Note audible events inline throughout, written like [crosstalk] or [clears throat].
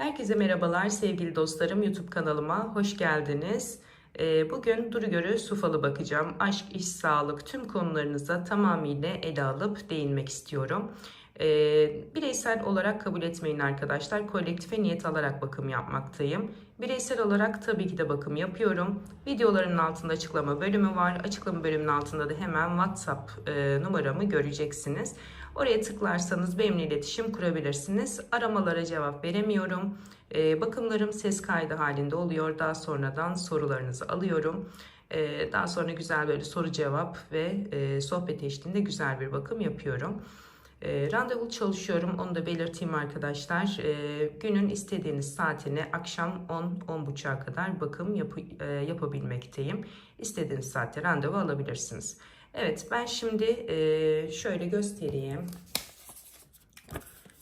Herkese merhabalar sevgili dostlarım YouTube kanalıma hoş geldiniz. Ee, Bugün duru görü sufalı bakacağım. Aşk, iş, sağlık tüm konularınıza tamamıyla ele alıp değinmek istiyorum. Ee, Bireysel olarak kabul etmeyin arkadaşlar. Kolektife niyet alarak bakım yapmaktayım. Bireysel olarak tabii ki de bakım yapıyorum. Videoların altında açıklama bölümü var. Açıklama bölümünün altında da hemen WhatsApp e, numaramı göreceksiniz. Oraya tıklarsanız benimle iletişim kurabilirsiniz. Aramalara cevap veremiyorum. Ee, bakımlarım ses kaydı halinde oluyor. Daha sonradan sorularınızı alıyorum. Ee, daha sonra güzel böyle soru cevap ve e, sohbet eşliğinde güzel bir bakım yapıyorum. E, randevulu çalışıyorum onu da belirteyim arkadaşlar. E, günün istediğiniz saatine akşam 10-10.30'a kadar bakım yapı, e, yapabilmekteyim. İstediğiniz saatte randevu alabilirsiniz. Evet ben şimdi e, şöyle göstereyim.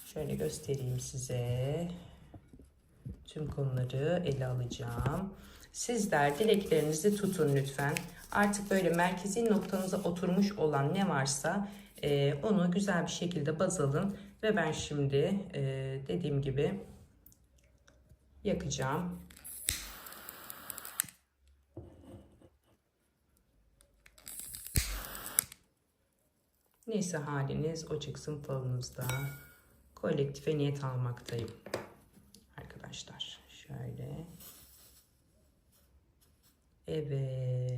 Şöyle göstereyim size. Tüm konuları ele alacağım. Sizler dileklerinizi tutun lütfen. Artık böyle merkezi noktanıza oturmuş olan ne varsa e, onu güzel bir şekilde baz alın. Ve ben şimdi e, dediğim gibi yakacağım. Neyse haliniz o çıksın falınızda. Kolektife niyet almaktayım. Arkadaşlar şöyle. Evet.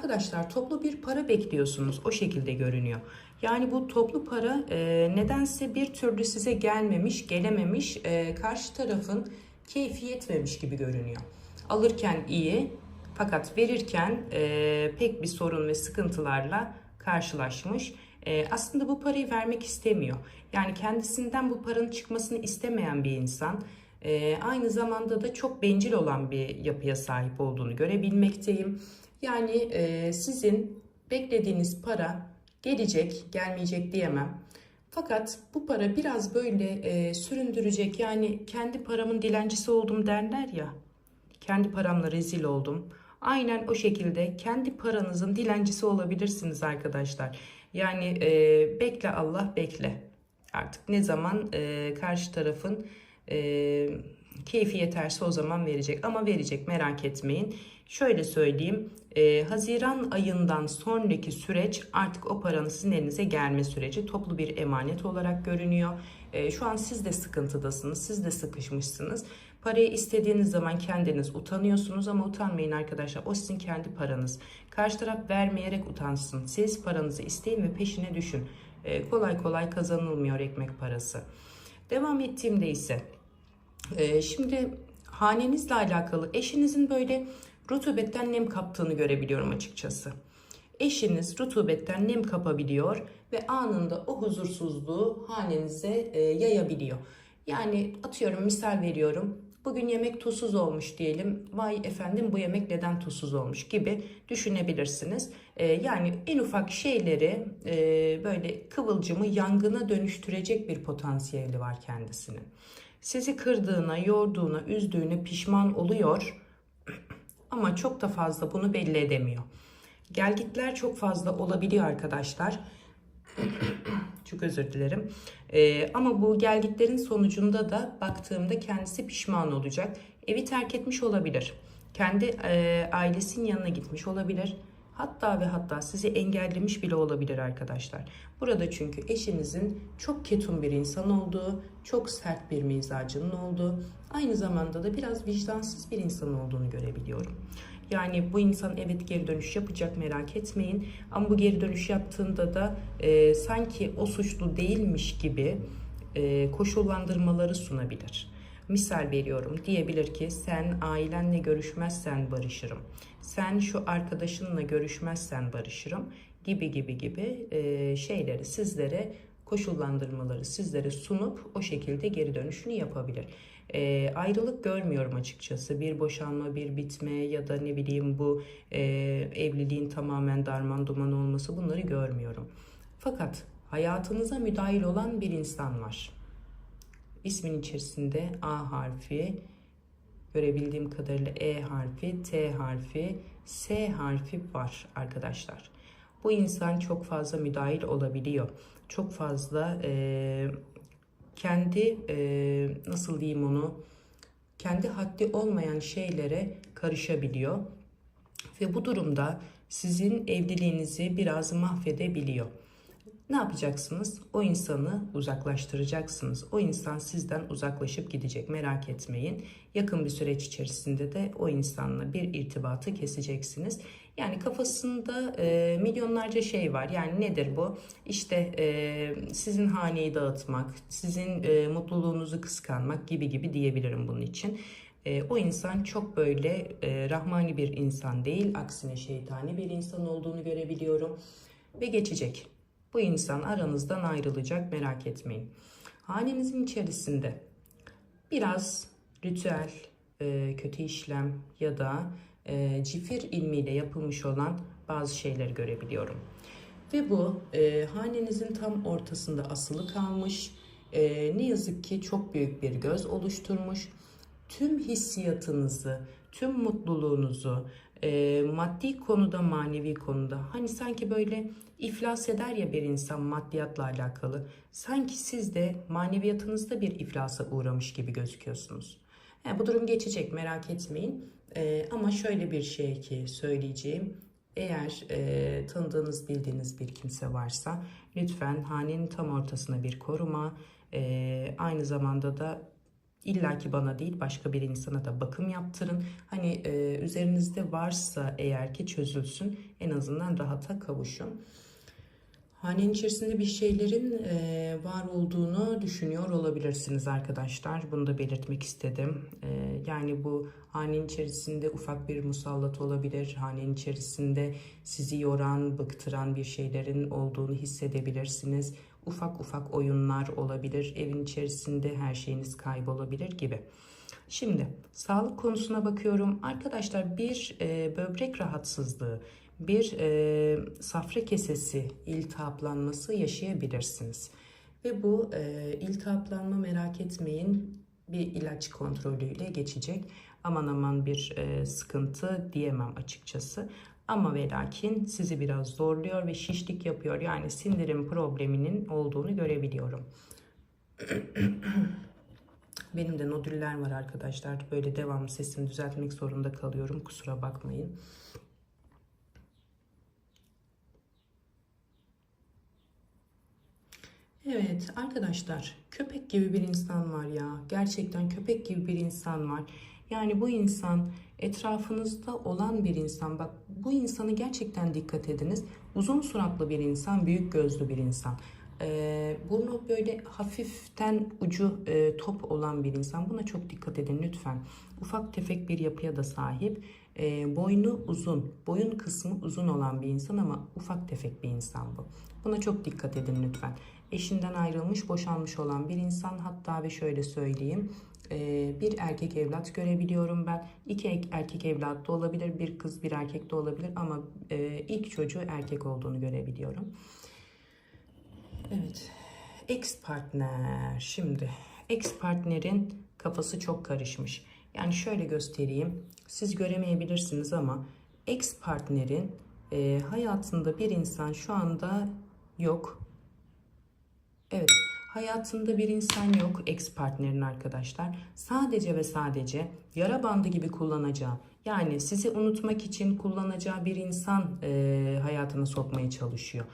Arkadaşlar toplu bir para bekliyorsunuz. O şekilde görünüyor. Yani bu toplu para e, nedense bir türlü size gelmemiş, gelememiş, e, karşı tarafın keyfi yetmemiş gibi görünüyor. Alırken iyi fakat verirken e, pek bir sorun ve sıkıntılarla karşılaşmış. E, aslında bu parayı vermek istemiyor. Yani kendisinden bu paranın çıkmasını istemeyen bir insan. E, aynı zamanda da çok bencil olan bir yapıya sahip olduğunu görebilmekteyim. Yani e, sizin beklediğiniz para gelecek, gelmeyecek diyemem. Fakat bu para biraz böyle e, süründürecek. Yani kendi paramın dilencisi oldum derler ya. Kendi paramla rezil oldum. Aynen o şekilde kendi paranızın dilencisi olabilirsiniz arkadaşlar. Yani e, bekle Allah bekle. Artık ne zaman e, karşı tarafın e, keyfi yeterse o zaman verecek. Ama verecek merak etmeyin. Şöyle söyleyeyim. E, Haziran ayından sonraki süreç artık o paranın sizin elinize gelme süreci toplu bir emanet olarak görünüyor. E, şu an siz de sıkıntıdasınız. Siz de sıkışmışsınız. Parayı istediğiniz zaman kendiniz utanıyorsunuz ama utanmayın arkadaşlar. O sizin kendi paranız. Karşı taraf vermeyerek utansın. Siz paranızı isteyin ve peşine düşün. E, kolay kolay kazanılmıyor ekmek parası. Devam ettiğimde ise e, şimdi hanenizle alakalı eşinizin böyle rutubetten nem kaptığını görebiliyorum açıkçası. Eşiniz rutubetten nem kapabiliyor ve anında o huzursuzluğu hanenize e, yayabiliyor. Yani atıyorum misal veriyorum. Bugün yemek tuzsuz olmuş diyelim. Vay efendim bu yemek neden tuzsuz olmuş gibi düşünebilirsiniz. E, yani en ufak şeyleri e, böyle kıvılcımı yangına dönüştürecek bir potansiyeli var kendisinin. Sizi kırdığına, yorduğuna, üzdüğüne pişman oluyor [clears throat] ama çok da fazla bunu belli edemiyor. Gelgitler çok fazla olabiliyor arkadaşlar. [clears throat] çok özür dilerim. Ee, ama bu gelgitlerin sonucunda da baktığımda kendisi pişman olacak. Evi terk etmiş olabilir. Kendi e, ailesinin yanına gitmiş olabilir. Hatta ve hatta sizi engellemiş bile olabilir arkadaşlar. Burada çünkü eşinizin çok ketum bir insan olduğu, çok sert bir mizacının olduğu, aynı zamanda da biraz vicdansız bir insan olduğunu görebiliyorum. Yani bu insan evet geri dönüş yapacak merak etmeyin. Ama bu geri dönüş yaptığında da e, sanki o suçlu değilmiş gibi e, koşullandırmaları sunabilir. Misal veriyorum diyebilir ki sen ailenle görüşmezsen barışırım. Sen şu arkadaşınla görüşmezsen barışırım gibi gibi gibi e, şeyleri sizlere koşullandırmaları sizlere sunup o şekilde geri dönüşünü yapabilir. E, ayrılık görmüyorum açıkçası. Bir boşanma, bir bitme ya da ne bileyim bu e, evliliğin tamamen darman duman olması bunları görmüyorum. Fakat hayatınıza müdahil olan bir insan var. İsmin içerisinde A harfi görebildiğim kadarıyla E harfi, T harfi, S harfi var arkadaşlar. Bu insan çok fazla müdahil olabiliyor. Çok fazla e, kendi e, nasıl diyeyim onu kendi haddi olmayan şeylere karışabiliyor. Ve bu durumda sizin evliliğinizi biraz mahvedebiliyor. Ne yapacaksınız? O insanı uzaklaştıracaksınız. O insan sizden uzaklaşıp gidecek. Merak etmeyin. Yakın bir süreç içerisinde de o insanla bir irtibatı keseceksiniz. Yani kafasında e, milyonlarca şey var. Yani nedir bu? İşte e, sizin haneyi dağıtmak, sizin e, mutluluğunuzu kıskanmak gibi gibi diyebilirim bunun için. E, o insan çok böyle e, rahmani bir insan değil. Aksine şeytani bir insan olduğunu görebiliyorum. Ve geçecek. Bu insan aranızdan ayrılacak merak etmeyin. Hanenizin içerisinde biraz ritüel, e, kötü işlem ya da e, cifir ilmiyle yapılmış olan bazı şeyleri görebiliyorum. Ve bu e, hanenizin tam ortasında asılı kalmış. E, ne yazık ki çok büyük bir göz oluşturmuş. Tüm hissiyatınızı, tüm mutluluğunuzu, e, maddi konuda, manevi konuda hani sanki böyle iflas eder ya bir insan maddiyatla alakalı. Sanki siz de maneviyatınızda bir iflasa uğramış gibi gözüküyorsunuz. Yani bu durum geçecek merak etmeyin. E, ama şöyle bir şey ki söyleyeceğim. Eğer e, tanıdığınız, bildiğiniz bir kimse varsa lütfen hanenin tam ortasına bir koruma, e, aynı zamanda da İlla ki bana değil başka bir insana da bakım yaptırın. Hani e, üzerinizde varsa eğer ki çözülsün en azından rahata kavuşun. Hanenin içerisinde bir şeylerin e, var olduğunu düşünüyor olabilirsiniz arkadaşlar. Bunu da belirtmek istedim. E, yani bu hanenin içerisinde ufak bir musallat olabilir. Hanenin içerisinde sizi yoran, bıktıran bir şeylerin olduğunu hissedebilirsiniz. Ufak ufak oyunlar olabilir. Evin içerisinde her şeyiniz kaybolabilir gibi. Şimdi sağlık konusuna bakıyorum. Arkadaşlar bir e, böbrek rahatsızlığı, bir e, safra kesesi iltihaplanması yaşayabilirsiniz. Ve bu e, iltihaplanma merak etmeyin bir ilaç kontrolüyle geçecek. Aman aman bir e, sıkıntı diyemem açıkçası. Ama ve lakin sizi biraz zorluyor ve şişlik yapıyor. Yani sindirim probleminin olduğunu görebiliyorum. [clears throat] Benim de nodüller var arkadaşlar. Böyle devamlı sesimi düzeltmek zorunda kalıyorum. Kusura bakmayın. Evet arkadaşlar köpek gibi bir insan var ya. Gerçekten köpek gibi bir insan var. Yani bu insan etrafınızda olan bir insan. Bak bu insanı gerçekten dikkat ediniz. Uzun suratlı bir insan, büyük gözlü bir insan. Ee, burnu böyle hafiften ucu e, top olan bir insan. Buna çok dikkat edin lütfen. Ufak tefek bir yapıya da sahip. E, boynu uzun, boyun kısmı uzun olan bir insan ama ufak tefek bir insan bu. Buna çok dikkat edin lütfen. Eşinden ayrılmış, boşanmış olan bir insan. Hatta ve şöyle söyleyeyim e, bir erkek evlat görebiliyorum ben. İki erkek evlat da olabilir, bir kız bir erkek de olabilir ama e, ilk çocuğu erkek olduğunu görebiliyorum. Evet, ex partner. Şimdi ex partnerin kafası çok karışmış. Yani şöyle göstereyim. Siz göremeyebilirsiniz ama ex partnerin e, hayatında bir insan şu anda yok. Evet Hayatında bir insan yok ex partnerin arkadaşlar. Sadece ve sadece yara bandı gibi kullanacağı yani sizi unutmak için kullanacağı bir insan e, hayatına sokmaya çalışıyor.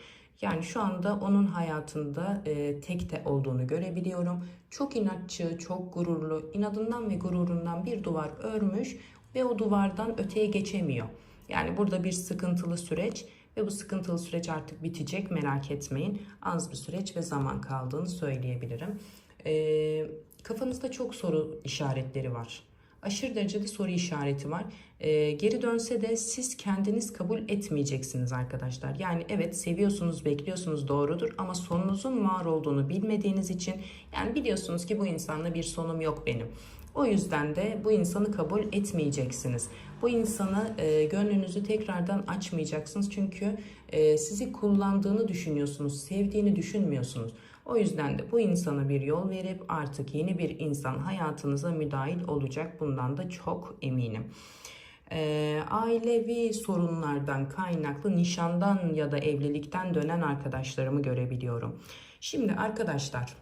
Yani şu anda onun hayatında e, tek de olduğunu görebiliyorum. Çok inatçı, çok gururlu, inadından ve gururundan bir duvar örmüş ve o duvardan öteye geçemiyor. Yani burada bir sıkıntılı süreç ve bu sıkıntılı süreç artık bitecek merak etmeyin. Az bir süreç ve zaman kaldığını söyleyebilirim. E, kafanızda çok soru işaretleri var. Aşırı derecede soru işareti var. E, geri dönse de siz kendiniz kabul etmeyeceksiniz arkadaşlar. Yani evet seviyorsunuz, bekliyorsunuz doğrudur ama sonunuzun var olduğunu bilmediğiniz için yani biliyorsunuz ki bu insanla bir sonum yok benim. O yüzden de bu insanı kabul etmeyeceksiniz. Bu insanı e, gönlünüzü tekrardan açmayacaksınız. Çünkü e, sizi kullandığını düşünüyorsunuz, sevdiğini düşünmüyorsunuz. O yüzden de bu insana bir yol verip artık yeni bir insan hayatınıza müdahil olacak. Bundan da çok eminim. Ee, ailevi sorunlardan kaynaklı nişandan ya da evlilikten dönen arkadaşlarımı görebiliyorum. Şimdi arkadaşlar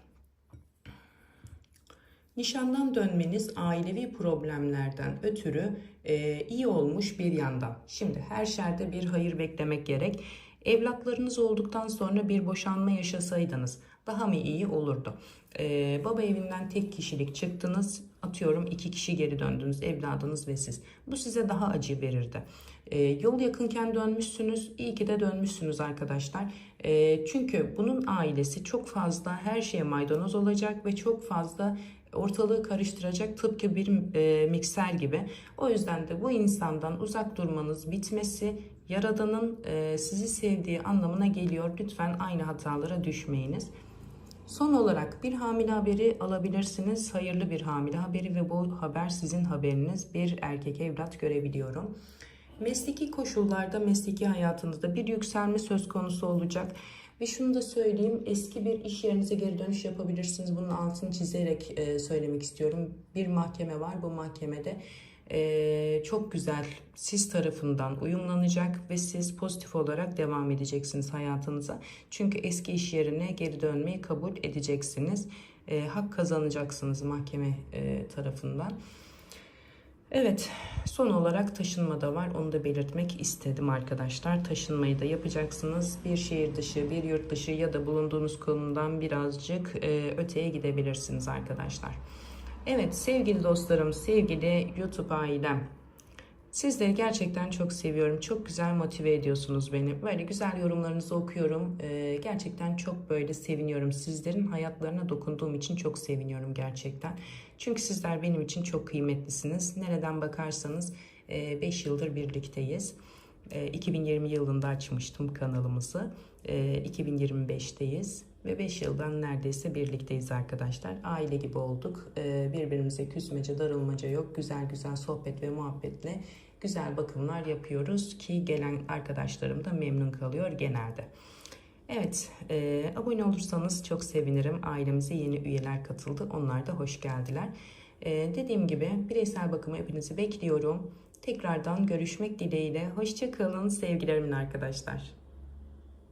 Nişandan dönmeniz ailevi problemlerden ötürü e, iyi olmuş bir yandan. Şimdi her şerde bir hayır beklemek gerek. Evlatlarınız olduktan sonra bir boşanma yaşasaydınız daha mı iyi olurdu? E, baba evinden tek kişilik çıktınız. Atıyorum iki kişi geri döndünüz evladınız ve siz. Bu size daha acı verirdi. E, yol yakınken dönmüşsünüz. İyi ki de dönmüşsünüz arkadaşlar. E, çünkü bunun ailesi çok fazla her şeye maydanoz olacak ve çok fazla ortalığı karıştıracak tıpkı bir e, mikser gibi. O yüzden de bu insandan uzak durmanız bitmesi Yaradan'ın e, sizi sevdiği anlamına geliyor. Lütfen aynı hatalara düşmeyiniz. Son olarak bir hamile haberi alabilirsiniz. Hayırlı bir hamile haberi ve bu haber sizin haberiniz. Bir erkek evlat görebiliyorum. Mesleki koşullarda, mesleki hayatınızda bir yükselme söz konusu olacak. Ve şunu da söyleyeyim, eski bir iş yerinize geri dönüş yapabilirsiniz. Bunun altını çizerek e, söylemek istiyorum. Bir mahkeme var, bu mahkemede e, çok güzel siz tarafından uyumlanacak ve siz pozitif olarak devam edeceksiniz hayatınıza. Çünkü eski iş yerine geri dönmeyi kabul edeceksiniz. E, hak kazanacaksınız mahkeme e, tarafından. Evet, son olarak taşınma da var. Onu da belirtmek istedim arkadaşlar. Taşınmayı da yapacaksınız. Bir şehir dışı, bir yurt dışı ya da bulunduğunuz konumdan birazcık e, öteye gidebilirsiniz arkadaşlar. Evet sevgili dostlarım, sevgili YouTube ailem. Sizleri gerçekten çok seviyorum. Çok güzel motive ediyorsunuz beni. Böyle güzel yorumlarınızı okuyorum. Ee, gerçekten çok böyle seviniyorum. Sizlerin hayatlarına dokunduğum için çok seviniyorum gerçekten. Çünkü sizler benim için çok kıymetlisiniz. Nereden bakarsanız 5 yıldır birlikteyiz. 2020 yılında açmıştım kanalımızı. 2025'teyiz ve 5 yıldan neredeyse birlikteyiz arkadaşlar. Aile gibi olduk. Birbirimize küsmece, darılmaca yok. Güzel güzel sohbet ve muhabbetle güzel bakımlar yapıyoruz ki gelen arkadaşlarım da memnun kalıyor genelde. Evet, e, abone olursanız çok sevinirim. Ailemize yeni üyeler katıldı. Onlar da hoş geldiler. E, dediğim gibi bireysel bakıma hepinizi bekliyorum. Tekrardan görüşmek dileğiyle. Hoşçakalın sevgilerimin arkadaşlar.